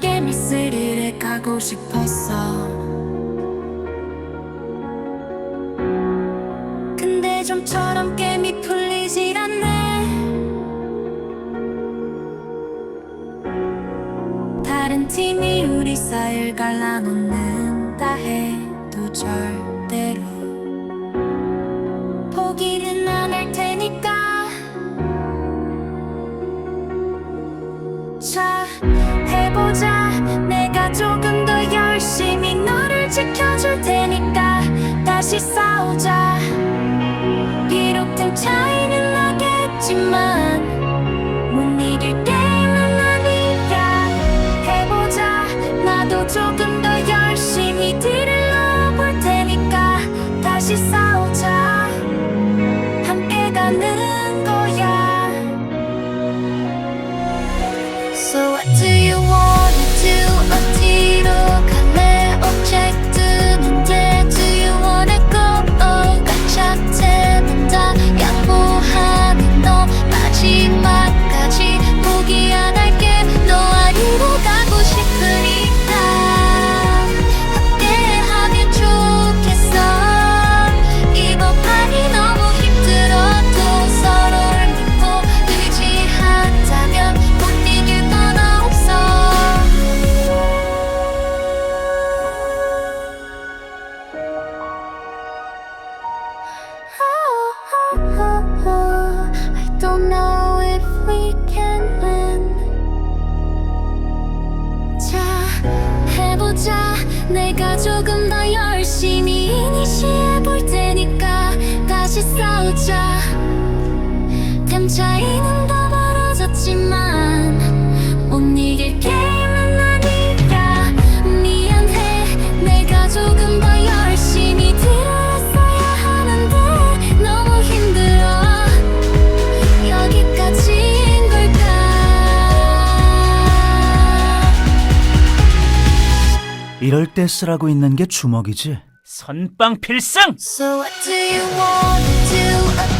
게임을 스르르 가고 싶었어. 근데 좀처럼 게임이 풀리질 않네. 다른 팀이 우리 사이를 갈라놓는다 해도 절대로 포기는 안 할 테니까. 자해 보자. 내가 조금 더 열심히 너를 지켜줄 테니까 다시 싸우자. 비록 틈 차이는 나겠지만 조금 더 열심히 이니시해 볼 테니까 다시 싸우자. 템 차이는 이럴 때 쓰라고 있는 게 주먹이지. 선빵 필승! So what do you wanna do?